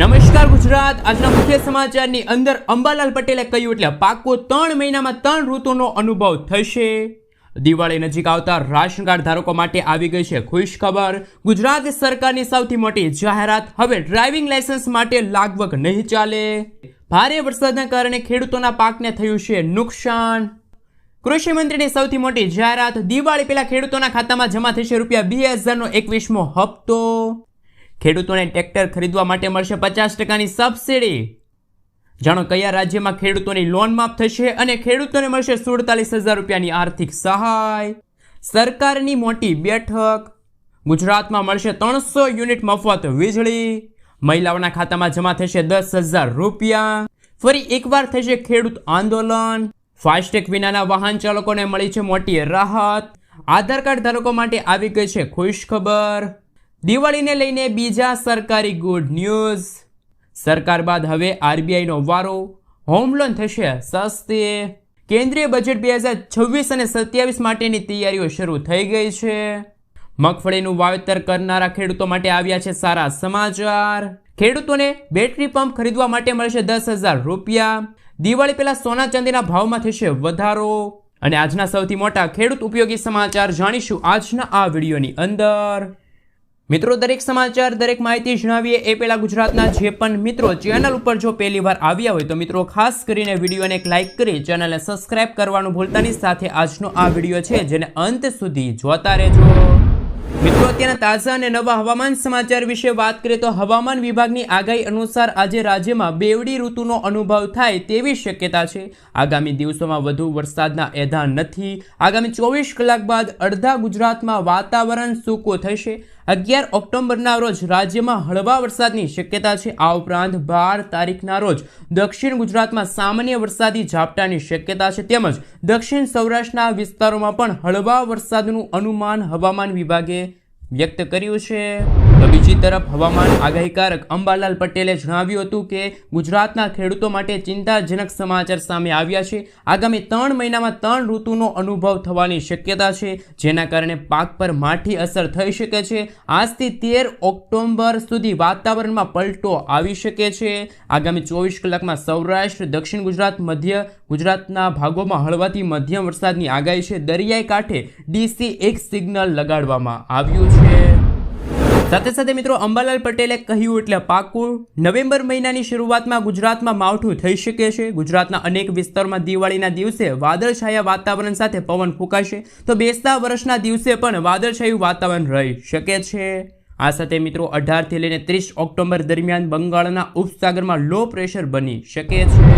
નમસ્કાર ગુજરાત. આજના મુખ્ય સમાચારની અંદર અંબાલાલ પટેલે કહ્યું એટલે પાકો ત્રણ મહિનામાં ત્રણ ઋતુનો અનુભવ થશે. દિવાળી નજીક આવતા રાશન કાર્ડ ધારકો માટે આવી ગઈ છે ખુશ ખબર ગુજરાત સરકારની સૌથી મોટી જાહેરાત, હવે ડ્રાઇવિંગ લાયસન્સ માટે લાગવગ નહીં ચાલે. ભારે વરસાદના કારણે ખેડૂતોના પાકને થયું છે નુકસાન. કૃષિ મંત્રીની સૌથી મોટી જાહેરાત, દિવાળી પહેલા ખેડૂતોના ખાતામાં જમા થશે રૂપિયા બે હજારનો એકવીસમો હપ્તો. ખેડૂતોને ટ્રેક્ટર ખરીદવા માટે મળશે પચાસ ટકાની સબસિડી. જાણો કયા રાજ્યમાં ખેડૂતોની લોન માફ થશે અને ખેડૂતોને મળશે સુડતાલીસ હજાર રૂપિયાની આર્થિક સહાય? સરકારની મોટી બેઠક. ગુજરાતમાં મળશે ત્રણસો યુનિટ મફત વીજળી. મહિલાઓના ખાતામાં જમા થશે દસ હજાર રૂપિયા. ફરી એકવાર થશે ખેડૂત આંદોલન. ફાસ્ટેગ વિનાના વાહન ચાલકોને મળી છે મોટી રાહત. આધાર કાર્ડ ધારકો માટે આવી ગઈ છે ખુશ ખબર દિવાળીને લઈને બીજા સરકારી ગુડ ન્યૂઝ સરકાર બાદ હવે આરબીઆઈનો વારો. હોમ લોન થશે સસ્તી. કેન્દ્રીય બજેટ બે હજાર છવ્વીસ અને સત્યાવીસ માટેની તૈયારીઓ શરૂ થઈ ગઈ છે. મગફળીનું વાવેતર કરનારા ખેડૂતો માટે આવ્યા છે સારા સમાચાર. ખેડૂતોને બેટરી પંપ ખરીદવા માટે મળશે દસ હજાર રૂપિયા. દિવાળી પહેલા સોના ચાંદીના ભાવમાં થશે વધારો. અને આજના સૌથી મોટા ખેડૂત ઉપયોગી સમાચાર જાણીશું આજના આ વિડીયોની અંદર. મિત્રો, દરેક સમાચાર, દરેક માહિતી જણાવીએ એ પહેલાં ગુજરાતના જે પણ મિત્રો ચેનલ ઉપર જો પહેલી વાર આવ્યા હોય તો મિત્રો, ખાસ કરીને વિડીયોને એક લાઇક કરી ચેનલને સબસ્ક્રાઇબ કરવાનું ભૂલતાની સાથે આજનો આ વીડિયો છે જેને અંત સુધી જોતા રહેજો. મિત્રો, અત્યારના તાજા અને નવા હવામાન સમાચાર વિશે વાત કરીએ તો હવામાન વિભાગની આગાહી અનુસાર આજે રાજ્યમાં બેવડી ઋતુનો અનુભવ થાય તેવી શક્યતા છે. આગામી દિવસોમાં વધુ વરસાદના એધાન નથી. આગામી ચોવીસ કલાક બાદ અડધા ગુજરાતમાં વાતાવરણ સૂકું થશે. અગિયાર ઓક્ટોબરના રોજ રાજ્યમાં હળવા વરસાદની શક્યતા છે. આ ઉપરાંત બાર તારીખના રોજ દક્ષિણ ગુજરાતમાં સામાન્ય વરસાદી ઝાપટાની શક્યતા છે તેમજ દક્ષિણ સૌરાષ્ટ્રના વિસ્તારોમાં પણ હળવા વરસાદનું અનુમાન હવામાન વિભાગે વ્યક્ત કર્યું છે. બીજી તરફ હવામાન આગાહીકારક અંબાલાલ પટેલે જણાવ્યું હતું કે ગુજરાતના ખેડૂતો માટે ચિંતાજનક સમાચાર સામે આવ્યા છે. આગામી ત્રણ મહિનામાં ત્રણ ઋતુનો અનુભવ થવાની શક્યતા છે, જેના કારણે પાક પર માઠી અસર થઈ શકે છે. આજથી તેર ઓક્ટોબર સુધી વાતાવરણમાં પલટો આવી શકે છે. આગામી ચોવીસ કલાકમાં સૌરાષ્ટ્ર, દક્ષિણ ગુજરાત, મધ્ય ગુજરાતના ભાગોમાં હળવાથી મધ્યમ વરસાદની આગાહી છે. દરિયાઈ કાંઠે ડીસી એક સિગ્નલ લગાડવામાં આવ્યું છે. સાથે સાથે મિત્રો, અંબાલાલ પટેલે કહ્યું એટલે પાકું, નવેમ્બર મહિનાની શરૂઆતમાં ગુજરાતમાં માવઠું થઈ શકે છે. ગુજરાતના અનેક વિસ્તારોમાં દિવાળીના દિવસે વાદળછાયા વાતાવરણ સાથે પવન ફૂંકાશે. તો બેસતા વર્ષના દિવસે પણ વાદળછાયું વાતાવરણ રહી શકે છે. આ સાથે મિત્રો, અઢારથી લઈને ત્રીસ ઓક્ટોબર દરમિયાન બંગાળના ઉપસાગરમાં લો પ્રેશર બની શકે છે.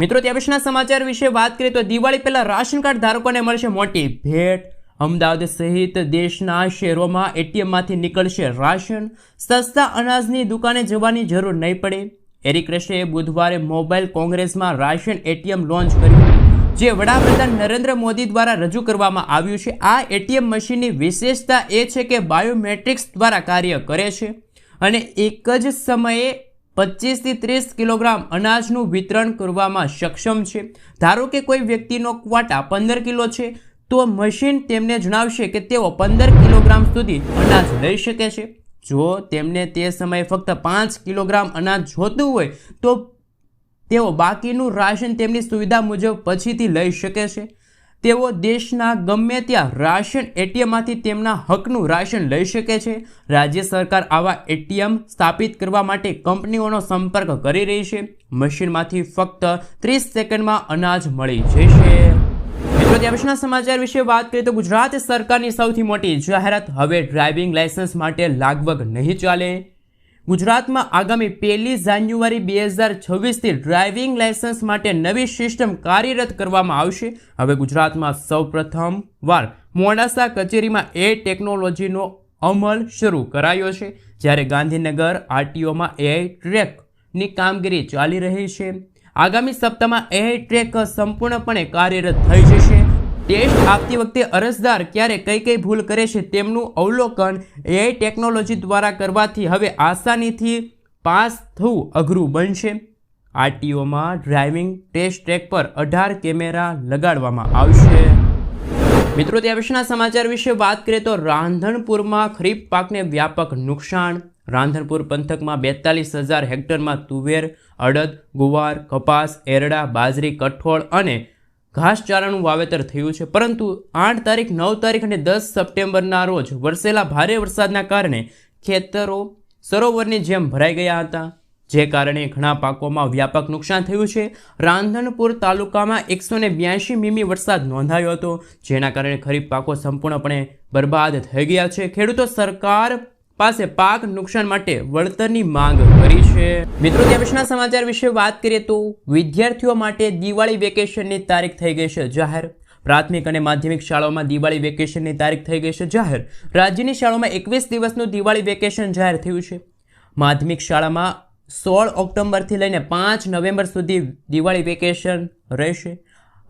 મિત્રો ત્યાં પછીના સમાચાર વિશે વાત કરીએ તો દિવાળી પહેલા રાશન કાર્ડ ધારકોને મળશે મોટી ભેટ. અમદાવાદ સહિત દેશના શહેરોમાં એટીએમમાંથી નીકળશે રાશન. સસ્તા અનાજની દુકાને જવાની જરૂર નહીં પડે. એરિક બુધવારે મોબાઈલ કોંગ્રેસમાં રાશન એટીએમ લોન્ચ કર્યું. જે વડાપ્રધાન નરેન્દ્ર મોદી દ્વારા રજૂ કરવામાં આવ્યું છે. આ એટીએમ મશીનની વિશેષતા એ છે કે બાયોમેટ્રિક્સ દ્વારા કાર્ય કરે છે અને એક જ સમયે પચીસથી ત્રીસ કિલોગ્રામ અનાજનું વિતરણ કરવામાં સક્ષમ છે. ધારો કે કોઈ વ્યક્તિનો ક્વાટા પંદર કિલો છે તો મશીન તેમને જણાવશે કે તેઓ પંદર કિલોગ્રામ સુધી અનાજ લઈ શકે છે. જો તેમને તે સમયે ફક્ત પાંચ કિલોગ્રામ અનાજ જોતું હોય, તો તેઓ બાકીનું રાશન તેમની સુવિધા મુજબ પછીથી લઈ શકે છે. તેઓ દેશના ગમે ત્યાં રાશન એટીએમમાંથી તેમના હકનું રાશન લઈ શકે છે. રાજ્ય સરકાર આવા એટીએમ સ્થાપિત કરવા માટે કંપનીઓનો સંપર્ક કરી રહી છે. મશીનમાંથી ફક્ત ત્રીસ સેકન્ડમાં અનાજ મળી જશે. પછીના સમાચાર વિશે વાત કરીએ તો ગુજરાત સરકારની સૌથી મોટી જાહેરાત હવે ડ્રાઇવિંગ લાયસન્સ માટે લાગવગ નહીં ચાલે. ગુજરાતમાં આગામી પહેલી જાન્યુઆરી બે હજાર છવ્વીસથી ડ્રાઇવિંગ લાયસન્સ માટે નવી સિસ્ટમ કાર્યરત કરવામાં આવશે. હવે ગુજરાતમાં સૌપ્રથમ વાર મોડાસા કચેરીમાં એ ટેકનોલોજીનો અમલ શરૂ કરાયો છે, જ્યારે ગાંધીનગર આરટીઓમાં એઆઈ ટ્રેકની કામગીરી ચાલી રહી છે. આગામી સપ્તાહમાં એઆઈ ટ્રેક સંપૂર્ણપણે કાર્યરત થઈ જશે. ટેસ્ટ આપતી વખતે અરજદાર ક્યારે કઈ કઈ ભૂલ કરે છે તેમનું અવલોકન એઆઈ ટેકનોલોજી દ્વારા કરવાથી હવે આસાનીથી પાસ થવું અઘરું બનશે. આરટીઓમાં ડ્રાઇવિંગ ટેસ્ટ ટ્રેક પર અઢાર કેમેરા લગાડવામાં આવશે. મિત્રો ત્યાં વિશેના સમાચાર વિશે વાત કરીએ તો રાંધણપુરમાં ખરીફ પાકને વ્યાપક નુકસાન. રાંધણપુર પંથકમાં બેતાલીસ હજાર હેક્ટરમાં તુવેર, અડદ, ગુવાર, કપાસ, એરડા, બાજરી, કઠોળ અને ઘાસચારાનું વાવેતર થયું છે. પરંતુ આઠ તારીખ, નવ તારીખ અને દસ સપ્ટેમ્બરના રોજ વરસેલા ભારે વરસાદના કારણે ખેતરો સરોવરની જેમ ભરાઈ ગયા હતા. જે કારણે ઘણા પાકોમાં વ્યાપક નુકસાન થયું છે. રાંધણપુર તાલુકામાં એકસો ને બ્યાસી મીમી વરસાદ નોંધાયો હતો, જેના કારણે ખરીફ પાકો સંપૂર્ણપણે બરબાદ થઈ ગયા છે. ખેડૂતો સરકાર પાસે પાક નુકસાન માટે વળતરની માંગ કરી છે. મિત્રો, ત્યાં સમાચાર વિશે વાત કરીએ તો વિદ્યાર્થીઓ માટે દિવાળી વેકેશનની તારીખ થઈ ગઈ છે. જાહેર પ્રાથમિક અને માધ્યમિક શાળાઓમાં દિવાળી વેકેશનની તારીખ થઈ ગઈ છે. જાહેર રાજ્યની શાળાઓમાં એકવીસ દિવસનું દિવાળી વેકેશન જાહેર થયું છે. માધ્યમિક શાળામાં સોળ ઓક્ટોબરથી લઈને પાંચ નવેમ્બર સુધી દિવાળી વેકેશન રહેશે.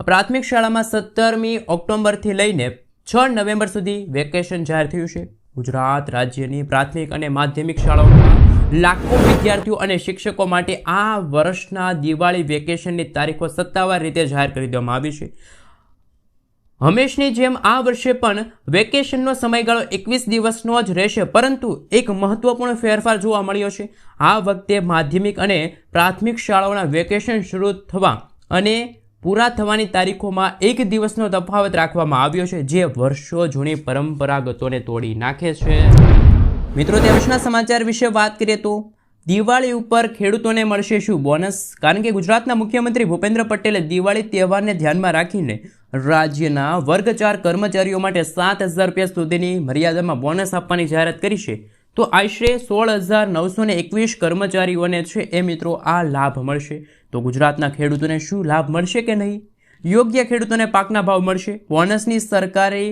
પ્રાથમિક શાળામાં સત્તરમી ઓક્ટોબરથી લઈને છ નવેમ્બર સુધી વેકેશન જાહેર થયું છે. ગુજરાત રાજ્યની પ્રાથમિક અને માધ્યમિક શાળાઓમાં લાખો વિદ્યાર્થીઓ અને શિક્ષકો માટે આ વર્ષના દિવાળી વેકેશનની તારીખો સત્તાવાર રીતે જાહેર કરી દેવામાં આવી છે. હંમેશની જેમ આ વર્ષે પણ વેકેશનનો સમયગાળો એકવીસ દિવસનો જ રહેશે, પરંતુ એક મહત્વપૂર્ણ ફેરફાર જોવા મળ્યો છે. આ વખતે માધ્યમિક અને પ્રાથમિક શાળાઓના વેકેશન શરૂ થવા અને પૂરા થવાની તારીખોમાં એક દિવસનો તફાવત રાખવામાં આવ્યો છે, જે વર્ષો જૂની પરંપરાગતોને તોડી નાખે છે. મિત્રો વર્ષના સમાચાર વિશે વાત કરીએ તો, દિવાળી ઉપર ખેડૂતોને મળશે શું બોનસ? કારણ કે ગુજરાતના મુખ્યમંત્રી ભૂપેન્દ્ર પટેલે દિવાળી તહેવારને ધ્યાનમાં રાખીને રાજ્યના વર્ગ ચાર કર્મચારીઓ માટે સાત હજાર રૂપિયા સુધીની મર્યાદામાં બોનસ આપવાની જાહેરાત કરી છે. તો આશરે સોળ હજાર નવસો એકવીસ કર્મચારીઓને છે એ મિત્રો આ લાભ મળશે. તો ગુજરાતના ખેડૂતોને શું લાભ મળશે કે નહીં? યોગ્ય ખેડૂતોને પાકના ભાવ મળશે. બોનસની સરકારી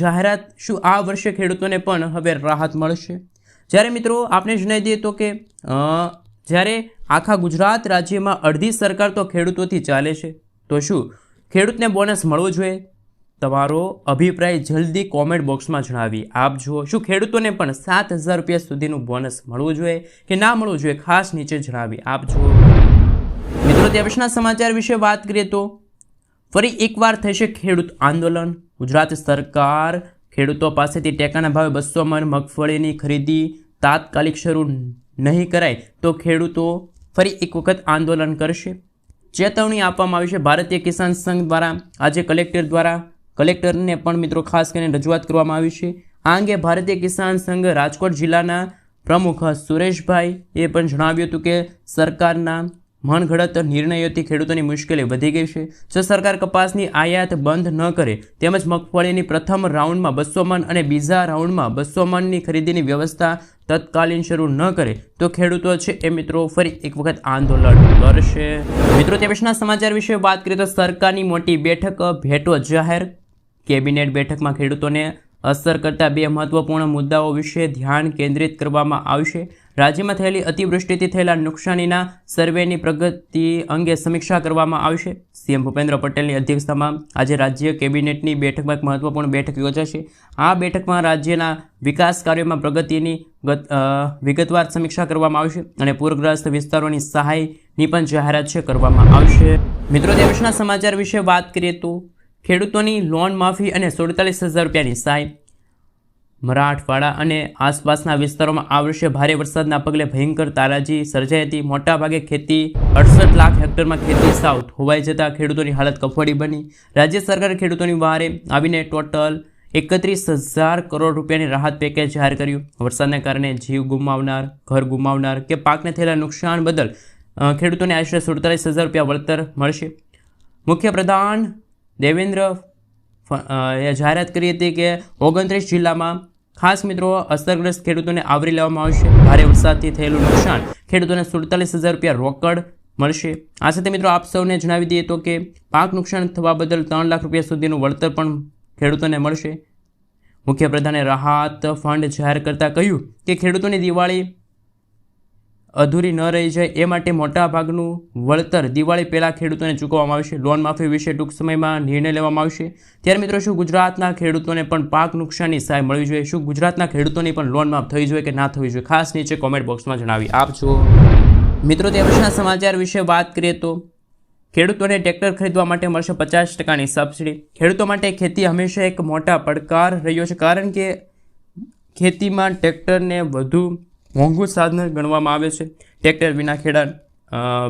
જાહેરાત શું આ વર્ષે ખેડૂતોને પણ હવે રાહત મળશે? જ્યારે મિત્રો આપણે જણાવી દઈએ તો કે જ્યારે આખા ગુજરાત રાજ્યમાં અડધી સરકાર તો ખેડૂતોથી ચાલે છે, તો શું ખેડૂતને બોનસ મળવું જોઈએ? તમારો અભિપ્રાય જલ્દી કોમેન્ટ બોક્સમાં જણાવી. આપજો શું ખેડૂતોને પણ સાત હજાર રૂપિયા સુધીનું બોનસ મળવું જોઈએ કે ના મળવું જોઈએ ખાસ નીચે જણાવી. આપજો મિત્રો તે પછીના સમાચાર વિશે વાત કરીએ તો ફરી એકવાર થશે ખેડૂત આંદોલન. ગુજરાત સરકાર ખેડૂતો પાસેથી ટેકાના ભાવે બસો મણ મગફળીની ખરીદી તાત્કાલિક શરૂ નહીં કરાય તો ખેડૂતો ફરી એક વખત આંદોલન કરશે. ચેતવણી આપવામાં આવી છે. ભારતીય કિસાન સંઘ દ્વારા આજે કલેક્ટર દ્વારા કલેક્ટરને પણ મિત્રો ખાસ કરીને રજૂઆત કરવામાં આવી છે. આ અંગે ભારતીય કિસાન સંઘ રાજકોટ જિલ્લાના પ્રમુખ સુરેશભાઈ એ પણ જણાવ્યું હતું કે સરકારના મનગઢત નિર્ણયોથી ખેડૂતોની મુશ્કેલી વધી ગઈ છે. જો સરકાર કપાસની આયાત બંધ ન કરે, તેમજ મગફળીની પ્રથમ રાઉન્ડમાં બસો મન અને બીજા રાઉન્ડમાં બસો મનની ખરીદીની વ્યવસ્થા તત્કાલીન શરૂ ન કરે, તો ખેડૂતો છે એ મિત્રો ફરી એક વખત આંદોલન કરશે. મિત્રો, તે પછીના સમાચાર વિશે વાત કરીએ તો સરકારની મોટી બેઠક, ભેટો જાહેર, કેબિનેટ બેઠકમાં ખેડૂતોને અસર કરતા બે મહત્વપૂર્ણ મુદ્દાઓ વિશે ધ્યાન કેન્દ્રિત કરવામાં આવશે. રાજ્યમાં થયેલી અતિવૃષ્ટિથી થયેલા નુકસાનીના સર્વેની પ્રગતિ અંગે સમીક્ષા કરવામાં આવશે. સીએમ ભૂપેન્દ્ર પટેલની અધ્યક્ષતામાં આજે રાજ્ય કેબિનેટની બેઠકમાં એક મહત્વપૂર્ણ બેઠક યોજાશે. આ બેઠકમાં રાજ્યના વિકાસ કાર્યોમાં પ્રગતિની વિગતવાર સમીક્ષા કરવામાં આવશે અને પૂરગ્રસ્ત વિસ્તારોની સહાયની પણ જાહેરાત છે કરવામાં આવશે. મિત્રો દેશના સમાચાર વિશે વાત કરીએ તો ખેડૂતોની લોન માફી અને સુડતાલીસ હજાર રૂપિયાની સહાય. મરાઠવાડા અને આસપાસના વિસ્તારોમાં આ વર્ષે ભારે વરસાદના પગલે ભયંકર તારાજી સર્જાઈ હતી. મોટાભાગે ખેતી અડસઠ લાખ હેક્ટરમાં ખેતી સાવ હોવાઈ જતા ખેડૂતોની હાલત કફોડી બની. રાજ્ય સરકારે ખેડૂતોની વારે આવીને ટોટલ એકત્રીસ હજાર કરોડ રૂપિયાની રાહત પેકેજ જાહેર કર્યું. વરસાદને કારણે જીવ ગુમાવનાર, ઘર ગુમાવનાર કે પાકને થયેલા નુકસાન બદલ ખેડૂતોને આશરે સુડતાલીસ હજાર રૂપિયા વળતર મળશે. મુખ્યપ્રધાન દેવેન્દ્ર એ જાહેરાત કરી હતી કે ઓગણત્રીસ જિલ્લામાં ખાસ મિત્રો અસરગ્રસ્ત ખેડૂતોને આવરી લેવામાં આવશે. ભારે વરસાદથી થયેલું નુકસાન ખેડૂતોને સુડતાલીસ હજાર રૂપિયા રોકડ મળશે. આ સાથે મિત્રો આપ સૌને જણાવી દઈએ તો કે પાક નુકસાન થવા બદલ ત્રણ લાખ રૂપિયા સુધીનું વળતર પણ ખેડૂતોને મળશે. મુખ્યપ્રધાને રાહત ફંડ જાહેર કરતાં કહ્યું કે ખેડૂતોની દિવાળી અધૂરી ન રહી જાય, એ માટે મોટા ભાગનું વળતર દિવાળી પહેલાં ખેડૂતોને ચૂકવવામાં આવશે. લોન માફી વિશે ટૂંક સમયમાં નિર્ણય લેવામાં આવશે. ત્યારે મિત્રો, શું ગુજરાતના ખેડૂતોને પણ પાક નુકસાનની સહાય મળવી જોઈએ? શું ગુજરાતના ખેડૂતોની પણ લોન માફ થવી જોઈએ કે ના થવી જોઈએ? ખાસ નીચે કોમેન્ટ બોક્સમાં જણાવી. આપજો મિત્રો, તે વર્ષના સમાચાર વિશે વાત કરીએ તો, ખેડૂતોને ટ્રેક્ટર ખરીદવા માટે મળશે પચાસ ટકાની સબસિડી. ખેડૂતો માટે ખેતી હંમેશા એક મોટા પડકાર રહ્યો છે, કારણ કે ખેતીમાં ટ્રેક્ટરને વધુ મોંઘું સાધન ગણવામાં આવે છે. ટ્રેક્ટર વિના ખેડા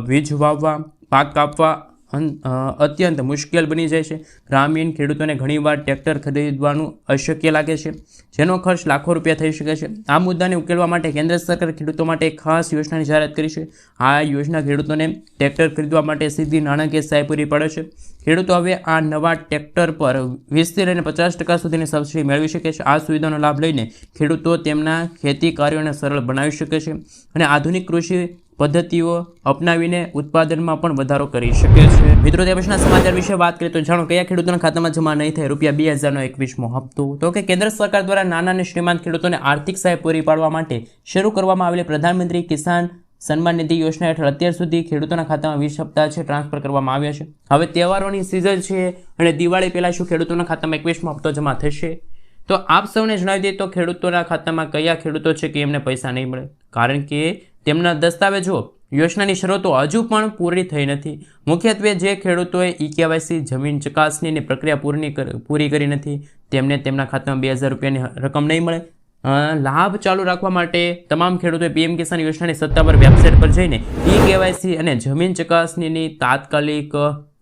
વીજ વાવવા પાક કાપવા અત્યંત મુશ્કેલ બની જાય છે. ગ્રામીણ ખેડૂતોને ઘણીવાર ટ્રેક્ટર ખરીદવાનું અશક્ય લાગે છે, જેનો ખર્ચ લાખો રૂપિયા થઈ શકે છે. આ મુદ્દાને ઉકેલવા માટે કેન્દ્ર સરકાર ખેડૂતો માટે એક ખાસ યોજનાની જાહેરાત કરી છે. આ યોજના ખેડૂતોને ટ્રેક્ટર ખરીદવા માટે સીધી નાણાકીય સહાય પૂરી પાડે છે. ખેડૂતો હવે આ નવા ટ્રેક્ટર પર વીસથી લઈને પચાસ ટકા સુધીની સબસિડી મેળવી શકે છે. આ સુવિધાનો લાભ લઈને ખેડૂતો તેમના ખેતી કાર્યોને સરળ બનાવી શકે છે અને આધુનિક કૃષિ પદ્ધતિઓ અપનાવીને ઉત્પાદનમાં પણ વધારો કરી શકે છે. મિત્રો, તે પછીના સમાચાર વિશે વાત કરીએ તો જાણો કયા ખેડૂતોના ખાતામાં જમા નહીં થાય રૂપિયા બે હજારનો એકવીસમો હપ્તો? તો કે કેન્દ્ર સરકાર દ્વારા નાના અને શ્રીમંત ખેડૂતોને આર્થિક સહાય પૂરી પાડવા માટે શરૂ કરવામાં આવેલી પ્રધાનમંત્રી કિસાન સન્માન નિધિ યોજના હેઠળ અત્યાર સુધી ખેડૂતોના ખાતામાં વીસ હપ્તા છે ટ્રાન્સફર કરવામાં આવ્યા છે. હવે તહેવારોની સિઝન છે અને દિવાળી પહેલાં શું ખેડૂતોના ખાતામાં એકવીસમો હપ્તો જમા થશે? તો આપ સૌને જણાવી દઈએ તો ખેડૂતોના ખાતામાં કયા ખેડૂતો છે કે એમને પૈસા નહીં મળે? કારણ કે તેમના દસ્તાવેજો યોજનાની શરતો હજુ પણ પૂરી થઈ નથી. મુખ્યત્વે જે ખેડૂતોએ ઈ કેવાયસી જમીન ચકાસણીની પ્રક્રિયા પૂરી પૂરી કરી નથી, તેમને તેમના ખાતામાં બે હજાર રૂપિયાની રકમ નહીં મળે. લાભ ચાલુ રાખવા માટે તમામ ખેડૂતોએ પીએમ કિસાન યોજનાની સત્તાવાર વેબસાઇટ પર જઈને ઈ કેવાયસી અને જમીન ચકાસણીની તાત્કાલિક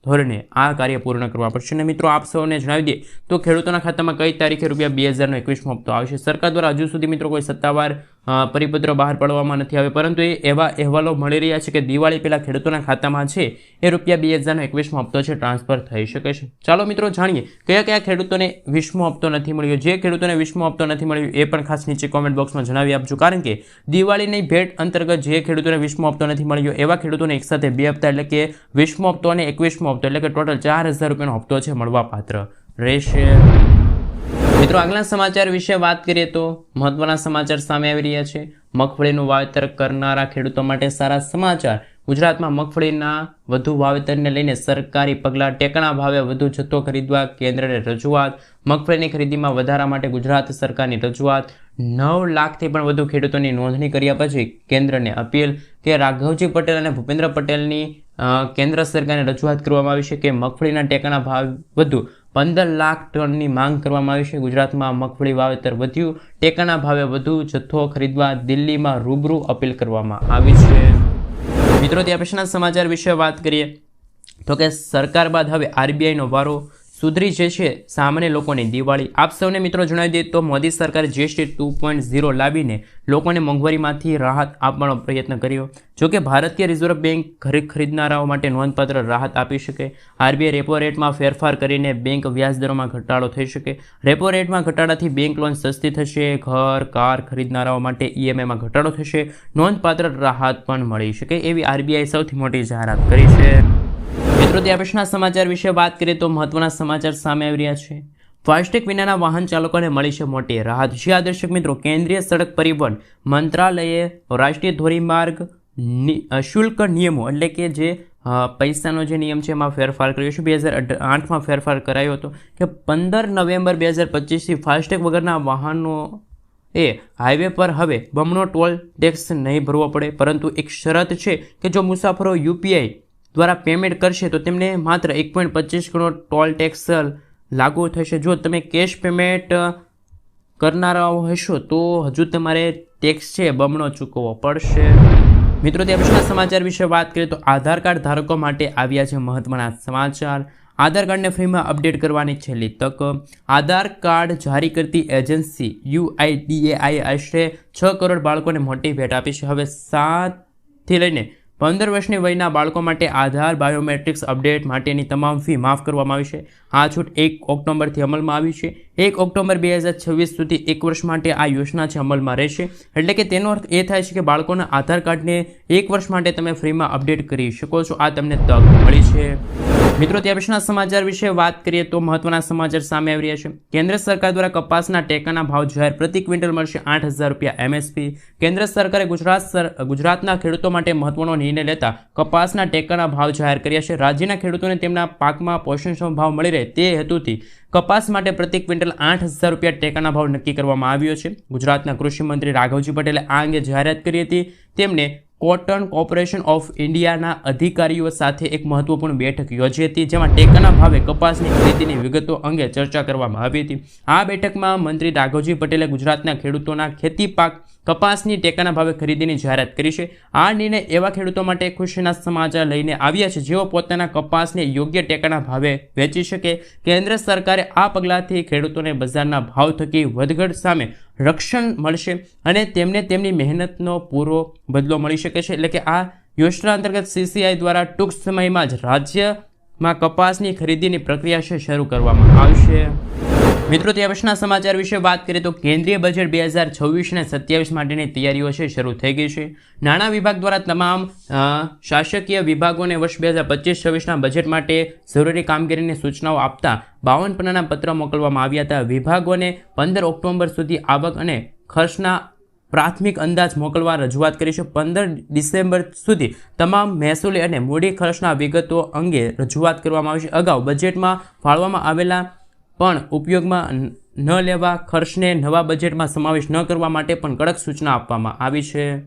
ધોરણે આ કાર્ય પૂર્ણ કરવા પડશે. અને મિત્રો, આપ સૌને જણાવી દઈએ તો ખેડૂતોના ખાતામાં કઈ તારીખે રૂપિયા બે હજારનો એકવીસમો હપ્તો આવશે? સરકાર દ્વારા હજુ સુધી મિત્રો કોઈ સત્તાવાર પરિપત્ર બહાર પાડવામાં નથી આવે. પરંતુ એ એવા અહેવાલો મળી રહ્યા છે કે દિવાળી પહેલાં ખેડૂતોના ખાતામાં છે, એ રૂપિયા બે હજારનો એકવીસમો હપ્તો છે, ટ્રાન્સફર થઈ શકે છે. ચાલો મિત્રો જાણીએ, કયા કયા ખેડૂતોને વીસમો હપ્તો નથી મળ્યો? જે ખેડૂતોને વીસમો હપ્તો નથી મળ્યો, એ પણ ખાસ નીચે કોમેન્ટ બોક્સમાં જણાવી આપજો. કારણ કે દિવાળીની ભેટ અંતર્ગત જે ખેડૂતોને વીસમો હપ્તો નથી મળ્યો, એવા ખેડૂતોને એકસાથે બે હપ્તા એટલે કે વીસમો હપ્તો અને એકવીસમો હપ્તો એટલે કે ટોટલ ચાર હજાર રૂપિયાનો હપ્તો છે મળવા પાત્ર રહેશે. મિત્રો, આગલા સમાચાર વિશે વાત કરીએ તો મહત્વના સમાચાર સામે આવી રહ્યા છે. મગફળીનું વાવેતર કરનારા ખેડૂતો માટે સારા સમાચાર. ગુજરાતમાં મગફળીના વધુ વાવેતરને લઈને સરકારી પગલાં ટેકાના ભાવે વધુ જથ્થો ખરીદવા કેન્દ્રને રજૂઆત. મગફળીની ખરીદીમાં વધારા માટે ગુજરાત સરકારની રજૂઆત. નવ લાખથી પણ વધુ ખેડૂતોની નોંધણી કર્યા પછી કેન્દ્રને અપીલ કે રાઘવજી પટેલ અને ભૂપેન્દ્ર પટેલની કેન્દ્ર સરકારને રજૂઆત કરવામાં આવી છે કે મગફળીના ટેકાના ભાવ વધુ. પંદર લાખ ટનની માંગ કરવામાં આવી છે. ગુજરાતમાં મગફળી વાવેતર વધ્યું. ટેકાના ભાવે વધુ જથ્થો ખરીદવા દિલ્હીમાં રૂબરૂ અપીલ કરવામાં આવી છે. મિત્રો ત્યાં પછીના સમાચાર વિશે વાત કરીએ તો કે સરકાર બાદ હવે આરબીઆઈનો વારો સુધરી જે છે, સામાન્ય લોકોની દિવાળી. આપ સૌને મિત્રો જણાવી દઈએ તો મોદી સરકારે જીએસટી ટુ પોઈન્ટ ઝીરો લાવીને લોકોને મોંઘવારીમાંથી રાહત આપવાનો પ્રયત્ન કર્યો. જોકે ભારતીય રિઝર્વ બેંક ખરીદ ખરીદનારાઓ માટે નોંધપાત્ર રાહત આપી શકે. આરબીઆઈ રેપો રેટમાં ફેરફાર કરીને બેંક વ્યાજ દરોમાં ઘટાડો થઈ શકે. રેપો રેટમાં ઘટાડાથી બેંક લોન સસ્તી થશે, ઘર, કાર ખરીદનારાઓ માટે ઈએમઆઈમાં ઘટાડો થશે. નોંધપાત્ર રાહત પણ મળી શકે એવી આરબીઆઈ સૌથી મોટી જાહેરાત કરી છે. મિત્રો ત્યાં સમાચાર વિશે વાત કરીએ તો મહત્વના સમાચાર સામે આવી રહ્યા છે. ફાસ્ટેગ વિનાના વાહન ચાલકોને મળી છે મોટી રાહત. જે આ દર્શક મિત્રો, કેન્દ્રીય સડક પરિવહન મંત્રાલયે રાષ્ટ્રીય ધોરીમાર્ગ શુલ્ક નિયમો એટલે કે જે પૈસાનો જે નિયમ છે એમાં ફેરફાર કર્યો છે. બે હજાર આઠમાં ફેરફાર કરાયો હતો કે પંદર નવેમ્બર બે હજાર પચીસથી ફાસ્ટેગ વગરના વાહનો એ હાઈવે પર હવે બમણો ટોલ ટેક્સ નહીં ભરવો પડે. પરંતુ એક શરત છે કે જો મુસાફરો યુપીઆઈ દ્વારા પેમેન્ટ કરશે, તો તેમને માત્ર એક પોઈન્ટ પચીસ ગણો ટોલ ટેક્સ લાગુ થશે. જો તમે કેશ પેમેન્ટ કરનારાઓ હશો, તો હજુ તમારે ટેક્સ છે બમણો ચૂકવવો પડશે. મિત્રો, તે સમાચાર વિશે વાત કરીએ, તો આધાર કાર્ડ ધારકો માટે આવ્યા છે મહત્વના સમાચાર. આધાર કાર્ડને ફ્રીમાં અપડેટ કરવાની છેલ્લી તક. આધાર કાર્ડ જારી કરતી એજન્સી યુઆઈડીએઆઈ આશરે છ કરોડ બાળકોને મોટી ભેટ આપી છે. હવે સાતથી લઈને પંદર વર્ષની વયના બાળકો માટે આધાર, બાયોમેટ્રિક્સ અપડેટ માટેની તમામ ફી માફ કરવામાં આવી છે. આ છૂટ એક ઓક્ટોબરથી અમલમાં આવી છે. એક ઓક્ટોબર બે હજાર છવ્વીસ સુધી એક વર્ષ માટે આ યોજના છે અમલમાં રહેશે. એટલે કે તેનો અર્થ એ થાય છે કે બાળકોના આધાર કાર્ડને એક વર્ષ માટે તમે ફ્રીમાં અપડેટ કરી શકો છો. આ તમને તક મળી છે. મિત્રો ત્યાં પછીના સમાચાર વિશે વાત કરીએ તો મહત્વના સમાચાર સામે આવી રહ્યા છે. કેન્દ્ર સરકાર દ્વારા કપાસના ટેકાના ભાવ જાહેર પ્રતિ ક્વિન્ટલ મળશે આઠ હજાર રૂપિયા એમએસપી. કેન્દ્ર સરકારે ગુજરાત ગુજરાતના ખેડૂતો માટે મહત્વનો નિર્ણય લેતા કપાસના ટેકાના ભાવ જાહેર કર્યા છે. રાજ્યના ખેડૂતોને તેમના પાકમાં પોષણક્ષમ ભાવ મળી રહે તે હેતુથી કપાસ માટે પ્રતિ ક્વિન્ટલ આઠ હજાર રૂપિયા ટેકાના ભાવ નક્કી કરવામાં આવ્યો છે. ગુજરાતના કૃષિમંત્રી રાઘવજી પટેલે આ અંગે જાહેરાત કરી હતી. તેમને કોટન કોર્પોરેશન ઓફ ઇન્ડિયાના અધિકારીઓ સાથે એક મહત્વપૂર્ણ બેઠક યોજી હતી, જેમાં ટેકાના ભાવે કપાસની ખરીદીની વિગતો અંગે ચર્ચા કરવામાં આવી હતી. આ બેઠકમાં મંત્રી રાઘવજી પટેલે ગુજરાતના ખેડૂતોના ખેતી પાક કપાસની ટેકાના ભાવે ખરીદીની જાહેરાત કરી છે. આ નિર્ણય એવા ખેડૂતો માટે ખુશીના સમાચાર લઈને આવ્યા છે જેઓ પોતાના કપાસને યોગ્ય ટેકાના ભાવે વેચી શકે. કેન્દ્ર સરકારે આ પગલાંથી ખેડૂતોને બજારના ભાવ થકી વધઘટ સામે રક્ષણ મળશે અને તેમને તેમની મહેનતનો પૂરો બદલો મળી શકે છે. એટલે કે આ યોજના અંતર્ગત સીસીઆઈ દ્વારા ટૂંક સમયમાં જ રાજ્યમાં કપાસની ખરીદીની પ્રક્રિયા છે, શરૂ કરવામાં આવશે. મિત્રો, તે વર્ષના સમાચાર વિશે વાત કરીએ તો કેન્દ્રીય બજેટ બે હજાર છવ્વીસ અને સત્યાવીસ માટેની તૈયારીઓ છે, શરૂ થઈ ગઈ છે. નાણાં વિભાગ દ્વારા તમામ શાસકીય વિભાગોને વર્ષ બે હજાર પચીસ છવ્વીસના બજેટ માટે જરૂરી કામગીરીની સૂચનાઓ આપતા બાવન પન્નાના પત્ર મોકલવામાં આવ્યા હતા. વિભાગોને પંદર ઓક્ટોબર સુધી આવક અને ખર્ચના પ્રાથમિક અંદાજ મોકલવા રજૂઆત કરી છે. પંદર ડિસેમ્બર સુધી તમામ મહેસૂલી અને મૂડી ખર્ચના વિગતો અંગે રજૂઆત કરવામાં આવશે અગાઉ બજેટમાં ફાળવામાં આવેલા પણ ઉપયોગમાં ન- લેવા, ખર્ચને નવા બજેટમાં સમાવેશ ન કરવા માટે પણ કડક સૂચના આપવામાં આવી છે.